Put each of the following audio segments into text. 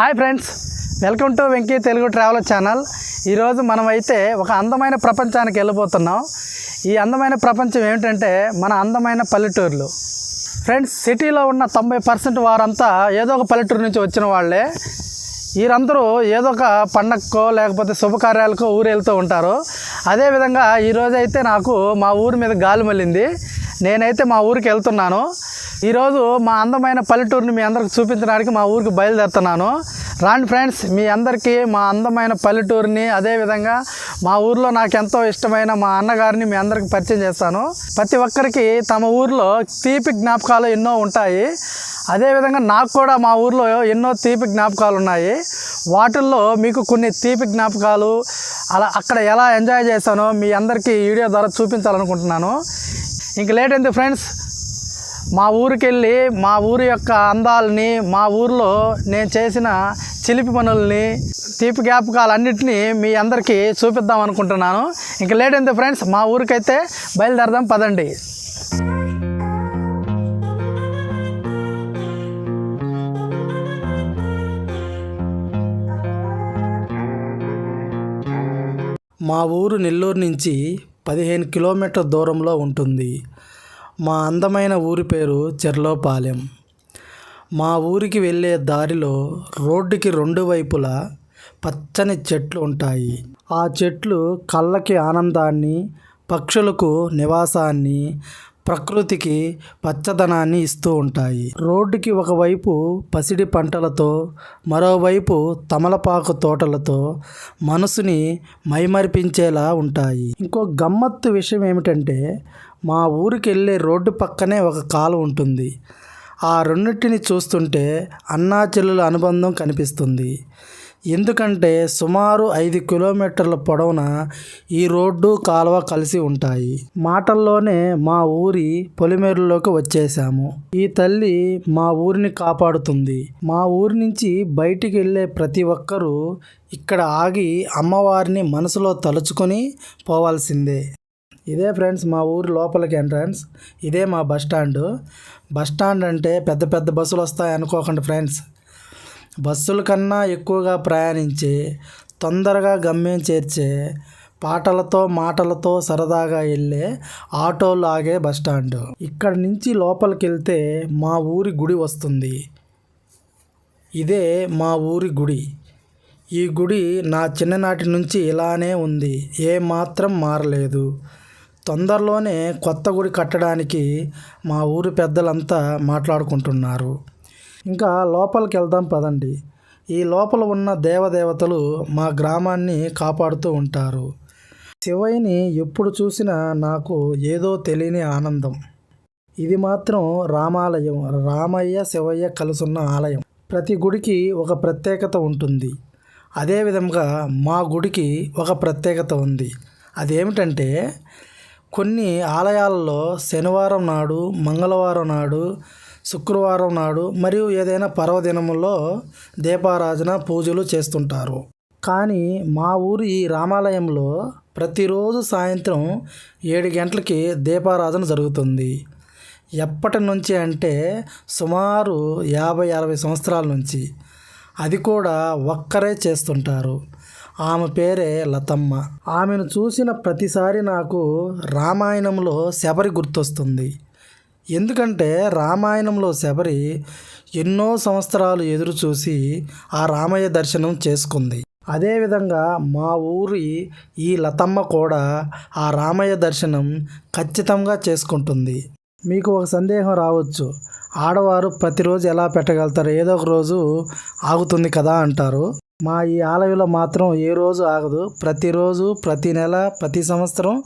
Hi friends welcome to Venky Telugu travel channel. ఈరోజు మనమైతే ఒక అందమైన ప్రపంచానికి వెళ్ళిపోతున్నాం ఈ అందమైన ప్రపంచం ఏమిటంటే మన అందమైన పల్లెటూర్లు. ఫ్రెండ్స్ సిటీలో ఉన్న తొంభై పర్సెంట్ వారంతా ఏదో ఒక పల్లెటూరు నుంచి వచ్చిన వాళ్ళే. వీరందరూ ఏదో ఒక పండగకో లేకపోతే శుభకార్యాలకో ఊరు వెళ్తూ ఉంటారు. అదేవిధంగా ఈరోజైతే నాకు మా ఊరి మీద గాలి మళ్ళింది. నేనైతే మా ఊరికి వెళ్తున్నాను. ఈరోజు మా అందమైన పల్లెటూరుని మీ అందరికి చూపించడానికి మా ఊరికి బయలుదేరుతున్నాను. రాండి ఫ్రెండ్స్ మీ అందరికీ మా అందమైన పల్లెటూరుని అదేవిధంగా మా ఊర్లో నాకు ఎంతో ఇష్టమైన మా అన్నగారిని మీ అందరికి పరిచయం చేస్తాను. ప్రతి ఒక్కరికి తమ ఊర్లో తీపి జ్ఞాపకాలు ఎన్నో ఉంటాయి. అదేవిధంగా నాకు కూడా మా ఊర్లో ఎన్నో తీపి జ్ఞాపకాలు ఉన్నాయి. వాటిల్లో మీకు కొన్ని తీపి జ్ఞాపకాలు అలా అక్కడ ఎలా ఎంజాయ్ చేశానో మీ అందరికీ వీడియో ద్వారా చూపించాలనుకుంటున్నాను. ఇంక లేట్ అయింది ఫ్రెండ్స్? మా ఊరికి వెళ్ళి మా ఊరి యొక్క అందాలని మా ఊర్లో నేను చేసిన చిలిపి పనుల్ని తీపి జ్ఞాపకాలన్నింటినీ మీ అందరికీ చూపిద్దాం అనుకుంటున్నాను. ఇంక లేట్ అయింది ఫ్రెండ్స్? మా ఊరికైతే బయలుదేరదాం పదండి. మా ఊరు నెల్లూరు నుంచి పదిహేను కిలోమీటర్ దూరంలో ఉంటుంది. మా అందమైన ఊరి పేరు చెర్లోపాలెం. మా ఊరికి వెళ్ళే దారిలో రోడ్డుకి రెండు వైపులా పచ్చని చెట్లు ఉంటాయి. ఆ చెట్లు కళ్ళకి ఆనందాన్ని పక్షులకు నివాసాన్ని ప్రకృతికి పచ్చదనాన్ని ఇస్తూ ఉంటాయి. రోడ్డుకి ఒకవైపు పసిడి పంటలతో మరోవైపు తమలపాకు తోటలతో మనసుని మైమరిపించేలా ఉంటాయి. ఇంకో గమ్మత్తు విషయం ఏమిటంటే మా ఊరికి వెళ్ళే రోడ్డు పక్కనే ఒక కాలు ఉంటుంది. ఆ రెండింటిని చూస్తుంటే అన్నా చెల్లెల అనుబంధం కనిపిస్తుంది. ఎందుకంటే సుమారు ఐదు కిలోమీటర్ల పొడవున ఈ రోడ్డు కాలువ కలిసి ఉంటాయి. మాటల్లోనే మా ఊరి పొలిమేరులోకి వచ్చేసాము ఈ తల్లి మా ఊరిని కాపాడుతుంది. మా ఊరి నుంచి బయటికి వెళ్ళే ప్రతి ఒక్కరూ ఇక్కడ ఆగి అమ్మవారిని మనసులో తలుచుకొని పోవాల్సిందే. ఇదే ఫ్రెండ్స్ మా ఊరి లోపలికి ఎంట్రన్స్. ఇదే మా బస్ స్టాండ్. బస్ స్టాండ్ అంటే పెద్ద పెద్ద బస్సులు వస్తాయి అనుకోకండి ఫ్రెండ్స్. బస్సుల కన్నా ఎక్కువగా ప్రయాణించి తొందరగా గమ్యం చేర్చే పాటలతో మాటలతో సరదాగా వెళ్ళే ఆటోలు ఆగే బస్ స్టాండ్ ఇక్కడ నుంచి లోపలికి వెళ్తే మా ఊరి గుడి వస్తుంది. ఇదే మా ఊరి గుడి. ఈ గుడి నా చిన్ననాటి నుంచి ఇలానే ఉంది. ఏ మాత్రం మారలేదు. తొందరలోనే కొత్త గుడి కట్టడానికి మా ఊరి పెద్దలంతా మాట్లాడుకుంటున్నారు. ఇంకా లోపలికి వెళ్దాం పదండి. ఈ లోపల ఉన్న దేవదేవతలు మా గ్రామాన్ని కాపాడుతూ ఉంటారు. శివయ్యని ఎప్పుడు చూసినా నాకు ఏదో తెలియని ఆనందం. ఇది మాత్రం రామాలయం. రామయ్య శివయ్య కలుసున్న ఆలయం. ప్రతి గుడికి ఒక ప్రత్యేకత ఉంటుంది. అదేవిధంగా మా గుడికి ఒక ప్రత్యేకత ఉంది. అదేమిటంటే కొన్ని ఆలయాల్లో శనివారం నాడు మంగళవారం నాడు శుక్రవారం నాడు మరియు ఏదైనా పర్వదినముల్లో దీపారాధన పూజలు చేస్తుంటారు. కానీ మా ఊరి ఈ రామాలయంలో ప్రతిరోజు సాయంత్రం ఏడు గంటలకి దీపారాధన జరుగుతుంది. ఎప్పటి నుంచి అంటే సుమారు యాభై అరవై సంవత్సరాల నుంచి. అది కూడా ఒక్కరే చేస్తుంటారు. ఆమె పేరే లతమ్మ. ఆమెను చూసిన ప్రతిసారి నాకు రామాయణంలో శబరి గుర్తొస్తుంది. ఎందుకంటే రామాయణంలో శబరి ఎన్నో సంవత్సరాలు ఎదురు చూసి ఆ రామయ్య దర్శనం చేసుకుంది. అదేవిధంగా మా ఊరి ఈ లతమ్మ కూడా ఆ రామయ్య దర్శనం ఖచ్చితంగా చేసుకుంటుంది. మీకు ఒక సందేహం రావచ్చు. ఆడవారు ప్రతిరోజు ఎలా పెట్టగలుగుతారు? ఏదో ఒక రోజు ఆగుతుంది కదా అంటారు. మా ఈ ఆలయంలో మాత్రం ఏ రోజు ఆగదు. ప్రతిరోజు ప్రతి నెల ప్రతి సంవత్సరం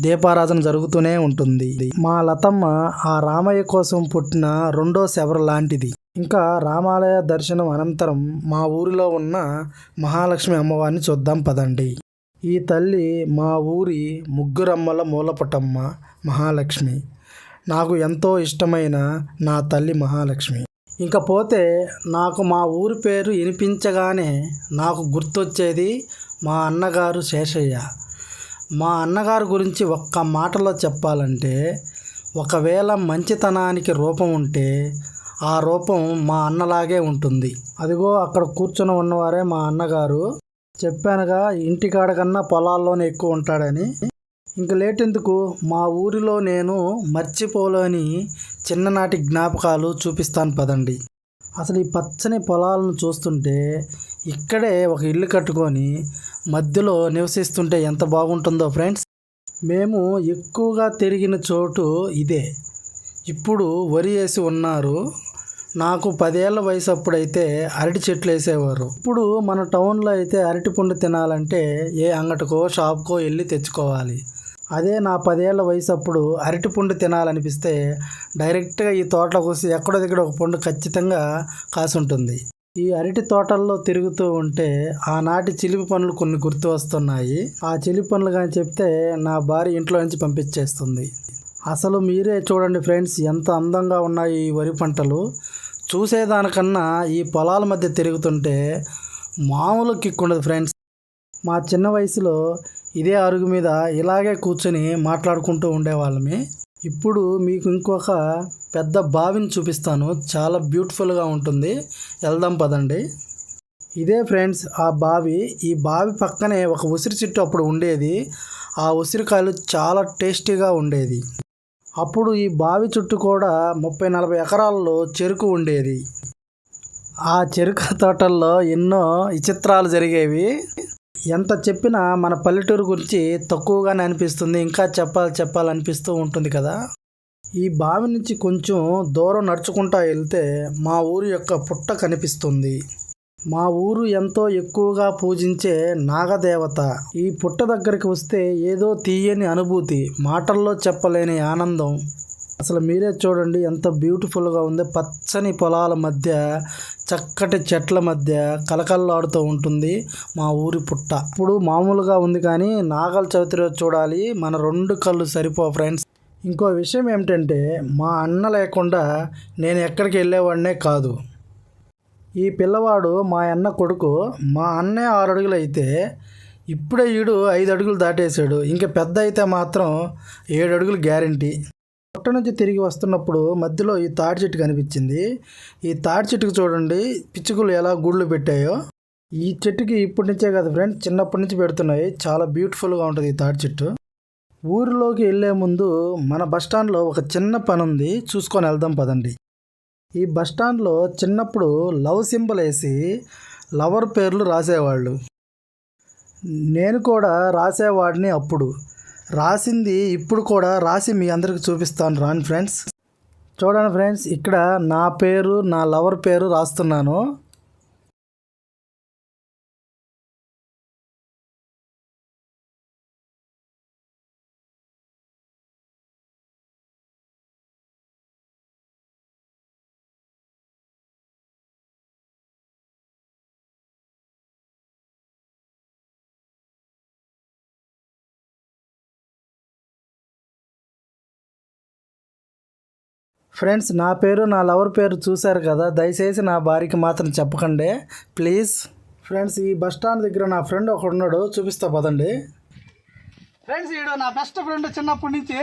దీపారాధన జరుగుతూనే ఉంటుంది. మా లతమ్మ ఆ రామయ్య కోసం పుట్టిన రెండో శవర లాంటిది. ఇంకా రామాలయ దర్శనం అనంతరం మా ఊరిలో ఉన్న మహాలక్ష్మి అమ్మవారిని చూద్దాం పదండి. ఈ తల్లి మా ఊరి ముగ్గురమ్మల మూలపటమ్మ మహాలక్ష్మి. నాకు ఎంతో ఇష్టమైన నా తల్లి మహాలక్ష్మి. ఇంకా పోతే నాకు మా ఊరి పేరు వినిపించగానే నాకు గుర్తొచ్చేది మా అన్నగారు శేషయ్య. మా అన్నగారు గురించి ఒక్క మాటలో చెప్పాలంటే ఒకవేళ మంచితనానికి రూపం ఉంటే ఆ రూపం మా అన్నలాగే ఉంటుంది. అదిగో అక్కడ కూర్చొని ఉన్నవారే మా అన్నగారు. చెప్పానుగా ఇంటికాడ కన్నా పొలాల్లోనే ఎక్కువ ఉంటాడని. ఇంక లేటెందుకు? మా ఊరిలో నేను మర్చిపోలేని చిన్ననాటి జ్ఞాపకాలు చూపిస్తాను పదండి. అసలు ఈ పచ్చని పొలాలను చూస్తుంటే ఇక్కడే ఒక ఇల్లు కట్టుకొని మధ్యలో నివసిస్తుంటే ఎంత బాగుంటుందో ఫ్రెండ్స్. మేము ఎక్కువగా తిరిగిన చోటు ఇదే. ఇప్పుడు వరి వేసి ఉన్నారు. నాకు పదేళ్ళ వయసు అప్పుడైతే అరటి చెట్లు వేసేవారు. ఇప్పుడు మన టౌన్లో అయితే అరటి పండు తినాలంటే ఏ అంగటికో షాప్కో వెళ్ళి తెచ్చుకోవాలి. అదే నా పదేళ్ళ వయసు అప్పుడు అరటిపండు తినాలనిపిస్తే డైరెక్ట్గా ఈ తోటలో కోసి ఎక్కడో దగ్గర ఒక పండు ఖచ్చితంగా కాసుంటుంది. ఈ అరటి తోటల్లో తిరుగుతూ ఉంటే ఆనాటి చిలిపి పనులు కొన్ని గుర్తు వస్తున్నాయి. ఆ చిలిపి పనులు కానీ చెప్తే నా భార్య ఇంట్లో నుంచి పంపించేస్తుంది. అసలు మీరే చూడండి ఫ్రెండ్స్ ఎంత అందంగా ఉన్నాయి ఈ వరి పంటలు. చూసేదానికన్నా ఈ పొలాల మధ్య తిరుగుతుంటే మామూలు కిక్ ఉండదు ఫ్రెండ్స్. మా చిన్న వయసులో ఇదే అరుగు మీద ఇలాగే కూర్చొని మాట్లాడుకుంటూ ఉండేవాళ్ళమి. ఇప్పుడు మీకు ఇంకొక పెద్ద బావిని చూపిస్తాను. చాలా బ్యూటిఫుల్గా ఉంటుంది. వెళ్దాం పదండి. ఇదే ఫ్రెండ్స్ ఆ బావి. ఈ బావి పక్కనే ఒక ఉసిరి చెట్టు అప్పుడు ఉండేది. ఆ ఉసిరికాయలు చాలా టేస్టీగా ఉండేది. అప్పుడు ఈ బావి చుట్టూ కూడా ముప్పై నలభై ఎకరాల్లో చెరుకు ఉండేది. ఆ చెరుకు తోటల్లో ఎన్నో విచిత్రాలు జరిగేవి. ఎంత చెప్పినా మన పల్లెటూరు గురించి తక్కువగానే అనిపిస్తుంది. ఇంకా చెప్పాలి చెప్పాలనిపిస్తూ ఉంటుంది కదా. ఈ బావి నుంచి కొంచెం దూరం నడుచుకుంటా వెళ్తే మా ఊరు యొక్క పుట్ట కనిపిస్తుంది. మా ఊరు ఎంతో ఎక్కువగా పూజించే నాగదేవత. ఈ పుట్ట దగ్గరికి వస్తే ఏదో తీయని అనుభూతి మాటల్లో చెప్పలేని ఆనందం. అసలు మీరే చూడండి ఎంత బ్యూటిఫుల్గా ఉంది. పచ్చని పొలాల మధ్య చక్కటి చెట్ల మధ్య కలకల్లాడుతూ ఉంటుంది మా ఊరి పుట్ట. ఇప్పుడు మామూలుగా ఉంది కానీ నాగల చవితి రోజు చూడాలి మన రెండు కళ్ళు సరిపో ఫ్రెండ్స్. ఇంకో విషయం ఏమిటంటే మా అన్న లేకుండా నేను ఎక్కడికి వెళ్ళేవాడినే కాదు. ఈ పిల్లవాడు మా అన్న కొడుకు మా అన్నే ఆరు అడుగులు అయితే ఇప్పుడే ఈడు ఐదు అడుగులు దాటేశాడు. ఇంకా పెద్ద అయితే మాత్రం ఏడు అడుగులు గ్యారంటీ. పుట్ట నుంచి తిరిగి వస్తున్నప్పుడు మధ్యలో ఈ తాడి చెట్టు కనిపించింది. ఈ తాడి చెట్టుకు చూడండి పిచ్చుకలు ఎలా గూళ్ళు పెట్టాయో. ఈ చెట్టుకి ఇప్పటి నుంచే కదా ఫ్రెండ్స్ చిన్నప్పటి నుంచి పెడుతున్నాయి. చాలా బ్యూటిఫుల్గా ఉంటుంది ఈ తాడి చెట్టు. ఊరిలోకి వెళ్ళే ముందు మన బస్ స్టాండ్లో ఒక చిన్న పని ఉంది. చూసుకొని వెళ్దాం పదండి. ఈ బస్ స్టాండ్లో చిన్నప్పుడు లవ్ సింబల్ వేసి లవర్ పేర్లు రాసేవాళ్ళు. నేను కూడా రాసేవాడిని అప్పుడు. రాసింది ఇప్పుడు కూడా రాసి మీ అందరికి చూపిస్తాను రాను ఫ్రెండ్స్. చూడండి ఫ్రెండ్స్ ఇక్కడ నా పేరు నా లవర్ పేరు రాస్తున్నాను. ఫ్రెండ్స్ నా పేరు నా లవర్ పేరు చూశారు కదా? దయచేసి నా భార్యకి మాత్రం చెప్పకండి. ప్లీజ్. ఫ్రెండ్స్ ఈ బస్ స్టాండ్ దగ్గర నా ఫ్రెండ్ ఒకడు ఉన్నాడు చూపిస్తా పదండి. ఫ్రెండ్స్ ఈడు నా బెస్ట్ ఫ్రెండ్ చిన్నప్పటి నుంచి.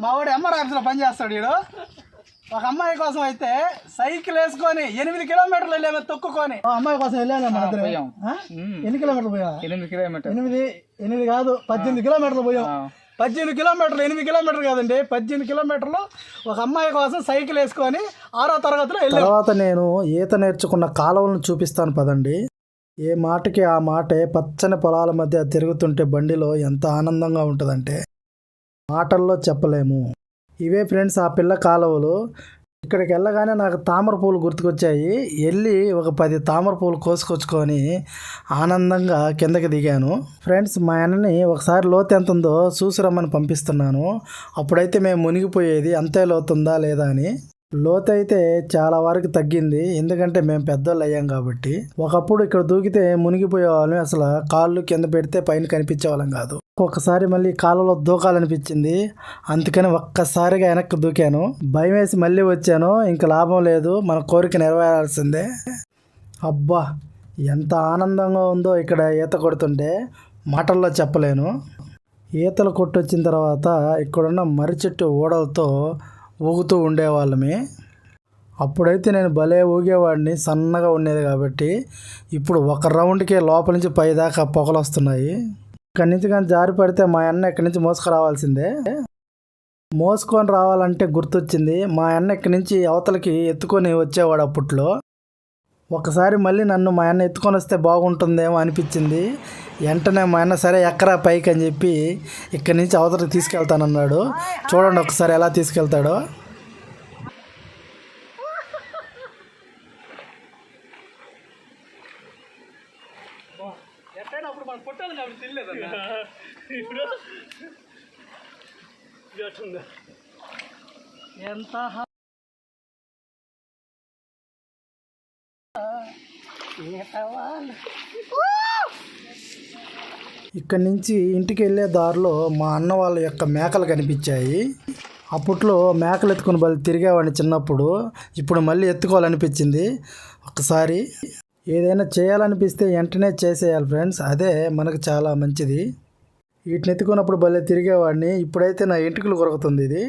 మా వాడు ఎంఆర్ ఆఫీస్లో పనిచేస్తాడు ఈడు. ఒక అమ్మాయి కోసం అయితే సైకిల్ వేసుకొని ఎనిమిది కిలోమీటర్లు వెళ్ళాము తొక్కుకొని. అమ్మాయి కోసం వెళ్ళాను మన ఇద్దరం. ఆ? ఎన్ని కిలోమీటర్లు పోయా ఎనిమిది కిలోమీటర్. ఎనిమిది ఎనిమిది కాదు పద్దెనిమిది కిలోమీటర్లు పోయాం. పద్దెనిమిది కిలోమీటర్లు ఎనిమిది కిలోమీటర్లు కాదండి. పద్దెనిమిది కిలోమీటర్లు ఒక అమ్మాయి కోసం సైకిల్ వేసుకొని ఆరో తరగతిలో వెళ్ళాం. తర్వాత నేను ఈత నేర్చుకున్న కాలువలను చూపిస్తాను పదండి. ఏ మాటకి ఆ మాటే పచ్చని పొలాల మధ్య తిరుగుతుంటే బండిలో ఎంత ఆనందంగా ఉంటుందంటే మాటల్లో చెప్పలేము. ఇవే ఫ్రెండ్స్ ఆ పిల్ల కాలువలు. ఇక్కడికి వెళ్ళగానే నాకు తామర పూలు గుర్తుకొచ్చాయి. వెళ్ళి ఒక పది తామర పూలు కోసుకొచ్చుకొని ఆనందంగా కిందకి దిగాను. ఫ్రెండ్స్ మా అన్నని ఒకసారి లోతు ఎంత ఉందో చూసి రమ్మని పంపిస్తున్నాను. అప్పుడైతే మేము మునిగిపోయేది అంతే లోతుందా లేదా అని. లోతు అయితే చాలా వరకు తగ్గింది. ఎందుకంటే మేము పెద్దోళ్ళు అయ్యాం కాబట్టి. ఒకప్పుడు ఇక్కడ దూకితే మునిగిపోయేవాళ్ళం. అసలు కాళ్ళు కింద పెడితే పైన కనిపించేవాళ్ళం కాదు. ఒక్కసారి మళ్ళీ కాళ్ళలో దూకాలనిపించింది. అందుకని ఒక్కసారిగా వెనక్కి దూకాను. భయం వేసి మళ్ళీ వచ్చాను. ఇంకా లాభం లేదు. మన కోరిక నెరవేరాల్సిందే. అబ్బా! ఎంత ఆనందంగా ఉందో ఇక్కడ ఈత కొడుతుంటే మాటల్లో చెప్పలేను. ఈతలు కొట్టొచ్చిన తర్వాత ఇక్కడున్న మర్రి చెట్టు ఓడలతో ఊగుతూ ఉండేవాళ్ళమే. అప్పుడైతే నేను భలే ఊగేవాడిని సన్నగా ఉండేది కాబట్టి. ఇప్పుడు ఒక రౌండ్కే లోపల నుంచి పై దాకా పొగలు వస్తున్నాయి. ఇక్కడి నుంచి కానీ జారి పడితే మా అన్న ఇక్కడి నుంచి మోసుకురావాల్సిందే. మోసుకొని రావాలంటే గుర్తొచ్చింది. మా అన్న ఇక్కడి నుంచి అవతలకి ఎత్తుకొని వచ్చేవాడు అప్పట్లో. ఒకసారి మళ్ళీ నన్ను మా అన్న ఎత్తుకొని వస్తే బాగుంటుందేమో అనిపించింది. వెంటనే మా అన్న సరే ఎక్కరా పైకి అని చెప్పి ఇక్కడి నుంచి అవతలకి తీసుకెళ్తానన్నాడు. చూడండి ఒకసారి ఎలా తీసుకెళ్తాడో. ఎంత అప్పుడు మనం ఇక్కడి నుంచి ఇంటికి వెళ్ళే దారిలో మా అన్న వాళ్ళ యొక్క మేకలు కనిపించాయి. అప్పట్లో మేకలు ఎత్తుకుని బలి తిరిగేవాడిని చిన్నప్పుడు. ఇప్పుడు మళ్ళీ ఎత్తుకోవాలనిపించింది. ఒకసారి ఏదైనా చేయాలనిపిస్తే వెంటనే చేసేయాలి ఫ్రెండ్స్. అదే మనకు చాలా మంచిది. వీటిని ఎత్తుకున్నప్పుడు భలే తిరిగేవాడిని. ఇప్పుడైతే నా ఇంటికలు కొరుకుతుంది ఇది.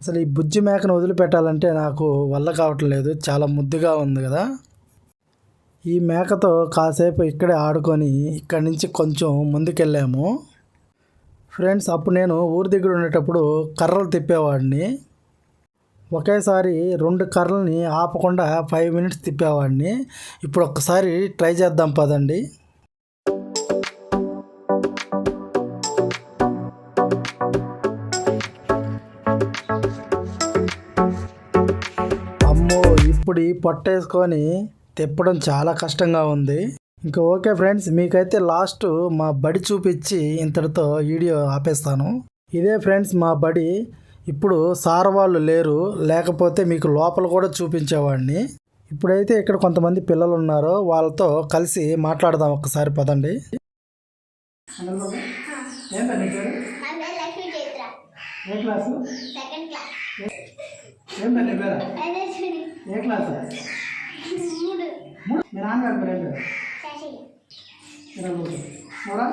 అసలు ఈ బుజ్జి మేకను వదిలిపెట్టాలంటే నాకు వల్ల కావట్లేదు. చాలా ముద్దుగా ఉంది కదా. ఈ మేకతో కాసేపు ఇక్కడే ఆడుకొని ఇక్కడి నుంచి కొంచెం ముందుకెళ్ళాము. ఫ్రెండ్స్ అప్పుడు నేను ఊరి దగ్గర ఉండేటప్పుడు కర్రలు తిప్పేవాడిని. ఒకేసారి రెండు కర్రల్ని ఆపకుండా ఫైవ్ మినిట్స్ తిప్పేవాడిని. ఇప్పుడు ఒక్కసారి ట్రై చేద్దాం పదండి. అమ్మో ఇప్పుడు పొట్టేసుకొని తిప్పడం చాలా కష్టంగా ఉంది. ఇంకా ఓకే ఫ్రెండ్స్ మీకైతే లాస్ట్ మా బడి చూపించి ఇంతటితో వీడియో ఆపేస్తాను. ఇదే ఫ్రెండ్స్ మా బడి ఇప్పుడు సార్ వాళ్ళు లేరు లేకపోతే మీకు లోపల కూడా చూపించేవాడిని. ఇప్పుడైతే ఇక్కడ కొంతమంది పిల్లలు ఉన్నారో వాళ్ళతో కలిసి మాట్లాడదాం ఒక్కసారి పదండి. ఏ క్లాసు? సెకండ్ ఏ మీ నాన్నగారి పేరు ఏం పేరు శశి ఇరవై మూడు మూడా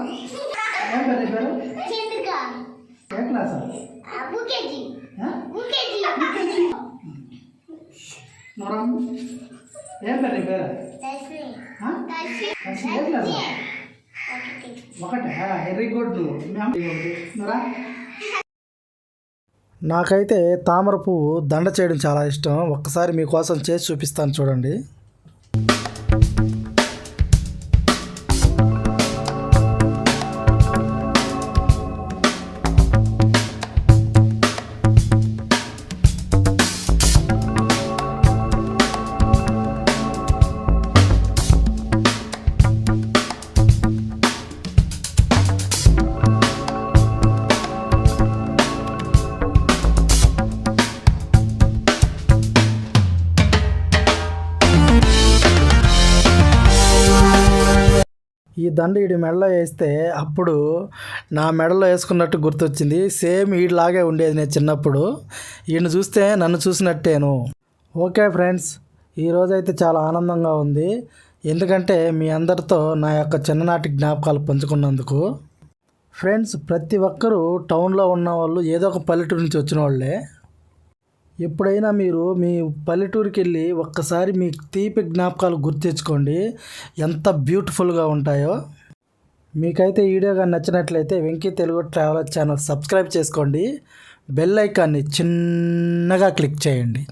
ఏం పేరు నీ పేరు? చంద్రిక ఏ క్లాసు? ఊకేజీ ఆ? ఊకేజీ నూరా? ఏం పేరు నీ పేరు? దర్శని. ఆ? దర్శని. దర్శని ఏ క్లాసు? ఒకటే. Very good. నూరా? నాకైతే తామర పువ్వు దండ చేయడం చాలా ఇష్టం. ఒక్కసారి మీకోసం చేసి చూపిస్తాను చూడండి. దండ ఈడి మెడలో వేస్తే అప్పుడు నా మెడలో వేసుకున్నట్టు గుర్తొచ్చింది. సేమ్ వీడిలాగే ఉండేది నేను చిన్నప్పుడు. ఈయన చూస్తే నన్ను చూసినట్టేను. ఓకే ఫ్రెండ్స్ ఈరోజైతే చాలా ఆనందంగా ఉంది. ఎందుకంటే మీ అందరితో నా యొక్క చిన్ననాటి జ్ఞాపకాలు పంచుకున్నందుకు. ఫ్రెండ్స్ ప్రతి ఒక్కరూ టౌన్లో ఉన్న వాళ్ళు ఏదో ఒక పల్లెటూరు నుంచి వచ్చిన వాళ్ళే ఎప్పుడైనా మీరు మీ పల్లెటూరుకి వెళ్ళి ఒక్కసారి మీ తీపి జ్ఞాపకాలు గుర్తించుకోండి. ఎంత బ్యూటిఫుల్గా ఉంటాయో. మీకైతే వీడియోగా నచ్చినట్లయితే Venky Telugu traveller channel subscribe చేసుకోండి. బెల్ ఐకాన్ని చిన్నగా క్లిక్ చేయండి.